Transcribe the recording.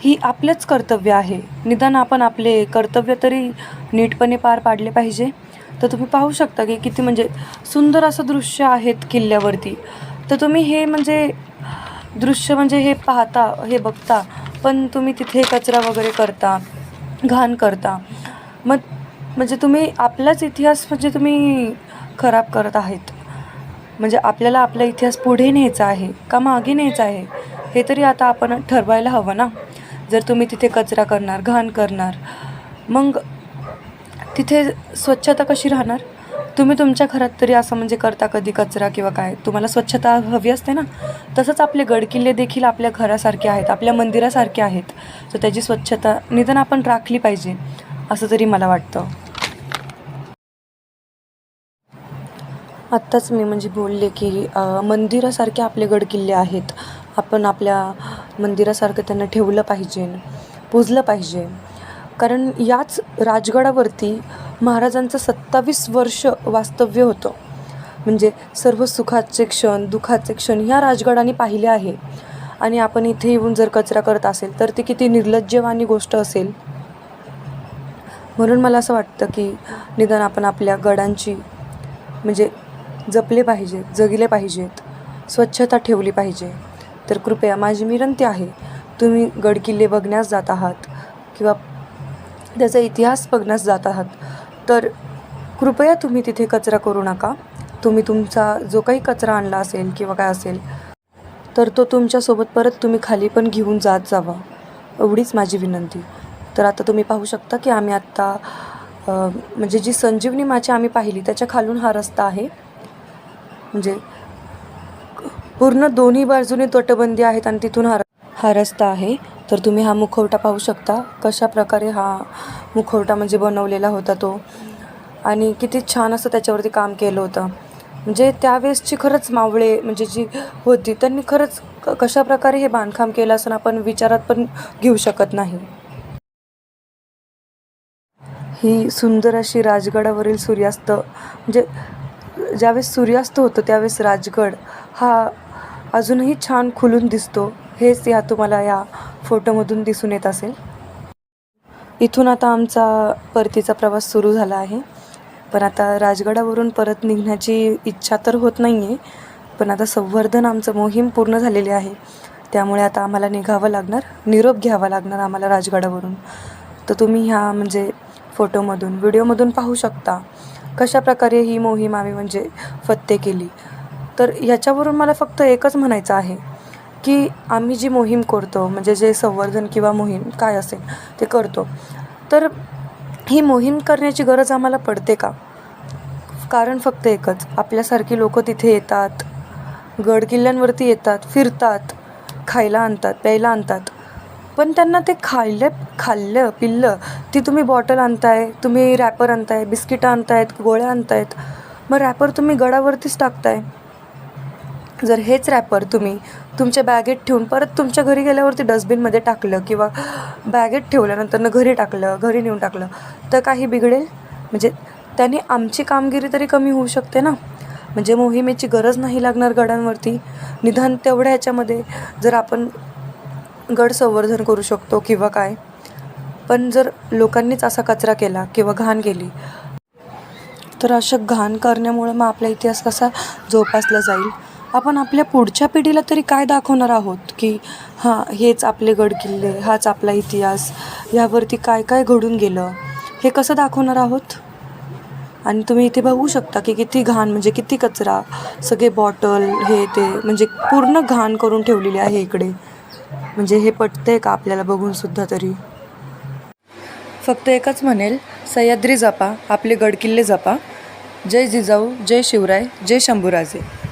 ही आपलंच कर्तव्य आहे. निदान आपण आपले कर्तव्य तरी नीटपणे पार पाडले पाहिजे. तर तुम्ही पाहू शकता की किती म्हणजे सुंदर असं दृश्य आहेत किल्ल्यावरती. तर तुम्ही हे म्हणजे दृश्य म्हणजे हे पाहता हे बघता पण तुम्ही तिथे कचरा वगैरे करता घाण करता. मग म्हणजे तुम्ही आपलाच इतिहास म्हणजे तुम्ही खराब करत आहेत. म्हणजे आपल्याला आपला इतिहास पुढे न्यायचा आहे का मागे न्यायचा आहे? हे तरी आता आपण ठरवायला हवं ना. जर तुम्ही तिथे कचरा करणार घाण करणार मग तिथे स्वच्छता कशी राहणार? तुम्ही तुमच्या घरात तरी असं म्हणजे करता कधी कचरा किंवा काय? तुम्हाला स्वच्छता हवी असते ना? तसंच आपले गडकिल्ले देखील आपल्या घरासारखे आहेत आपल्या मंदिरासारखे आहेत. तर त्याची स्वच्छता निदान आपण राखली पाहिजे असं तरी मला वाटतं. आत्ताच मी म्हणजे बोलले की मंदिरासारखे आपले गडकिल्ले आहेत. आपण आपल्या मंदिरासारखं त्यांना ठेवलं पाहिजे पुजलं पाहिजे. कारण याच राजगडावरती महाराजांचं सत्तावीस वर्ष वास्तव्य होतं. म्हणजे सर्व सुखाचे क्षण दुःखाचे क्षण ह्या राजगडाने पाहिले आहे. आणि आपण इथे येऊन जर कचरा करत असेल तर ती किती निर्लज्जवानी गोष्ट असेल. म्हणून मला असं वाटतं की निदान आपण आपल्या गडांची म्हणजे जपले पाहिजेत जगिले पाहिजेत स्वच्छता ठेवली पाहिजे. तर कृपया माझी विनंती आहे तुम्ही गडकिल्ले बघण्यास जात आहात किंवा त्याचा इतिहास बघण्यास जात आहात तर कृपया तुम्ही तिथे कचरा करू नका. तुम्ही तुमचा जो काही कचरा आणला असेल किंवा काय असेल तर तो तुमच्यासोबत परत तुम्ही खाली पण घेऊन जात जावा. एवढीच माझी विनंती. तर आता तुम्ही पाहू शकता की आम्ही आत्ता म्हणजे जी संजीवनी माची आम्ही पाहिली त्याच्या खालून हा रस्ता आहे. म्हणजे पूर्ण दोन्ही बाजूने तटबंदी आहेत आणि तिथून हा हा रस्ता आहे. तर तुम्ही हा मुखवटा पाहू शकता कशा प्रकारे हा मुखवटा म्हणजे बनवलेला होता तो. आणि किती छान असं त्याच्यावरती काम केलं होतं. म्हणजे त्यावेळेसची खरंच मावळे म्हणजे जी होती त्यांनी खरंच क कशा प्रकारे हे बांधकाम केलं असं आपण विचारात पण घेऊ शकत नाही. ही सुंदर अशी राजगडावरील सूर्यास्त म्हणजे ज्यावेळेस सूर्यास्त होतो त्यावेळेस राजगड हा अजूनही छान खुलून दिसतो. हेच या तुम्हाला या फोटोमधून दिसून येत असेल. इथून आता आमचा परतीचा प्रवास सुरू झाला आहे. पण आता राजगडावरून परत निघण्याची इच्छा तर होत नाही आहे पण आता संवर्धन आमचं मोहीम पूर्ण झालेली आहे. त्यामुळे आता आम्हाला निघावं लागणार निरोप घ्यावा लागणार आम्हाला राजगडावरून. तर तुम्ही ह्या म्हणजे फोटोमधून व्हिडिओमधून पाहू शकता. कशा प्रकारे ही मोहीम आम्ही म्हणजे फत्ते केली? तर ह्याच्यावरून मला फक्त एकच म्हणायचं आहे की आम्ही जी मोहीम करतो म्हणजे जे संवर्धन किंवा मोहीम काय असेल ते करतो. तर ही मोहीम करण्याची गरज आम्हाला पडते का? कारण फक्त एकच आपल्यासारखी लोक तिथे येतात गड किल्ल्यांवरती येतात फिरतात खायला आणतात प्यायला आणतात. पण त्यांना ते खाल्लं खाल्लं पिल्लं. ती तुम्ही बॉटल आणताय तुम्ही रॅपर आणताय बिस्किटं आणतायत गोळ्या आणतायत. मग रॅपर तुम्ही गडावरतीच टाकताय. जर हेच रॅपर तुम्ही तुमच्या बॅगेत ठेवून परत तुमच्या घरी गेल्यावरती डस्टबिनमध्ये टाकलं किंवा बॅगेत ठेवल्यानंतर घरी टाकलं घरी नेऊन टाकलं तर काही बिघडेल? म्हणजे त्याने आमची कामगिरी तरी कमी होऊ शकते ना? म्हणजे मोहिमेची गरज नाही लागणार गडांवरती. निधान तेवढ्या ह्याच्यामध्ये जर आपण गड संवर्धन करू शकतो किंवा काय? पण जर लोकांनीच असा कचरा केला किंवा घाण केली तर अशा घाण करण्यामुळं मग आपला इतिहास कसा जोपासला जाईल? आपण आपल्या पुढच्या पिढीला तरी काय दाखवणार आहोत की हां हेच आपले गडकिल्ले हाच आपला इतिहास यावरती काय काय घडून गेलं? हे कसं दाखवणार आहोत? आणि तुम्ही इथे बघू शकता की किती घाण म्हणजे किती कचरा सगळे बॉटल हे ते म्हणजे पूर्ण घाण करून ठेवलेली आहे इकडे. म्हणजे हे पटतंय का आपल्याला बघून सुद्धा तरी? फक्त एकच म्हणेल सह्याद्री जपा आपले गडकिल्ले जपा. जय जिजाऊ जय शिवराय जय शंभूराजे.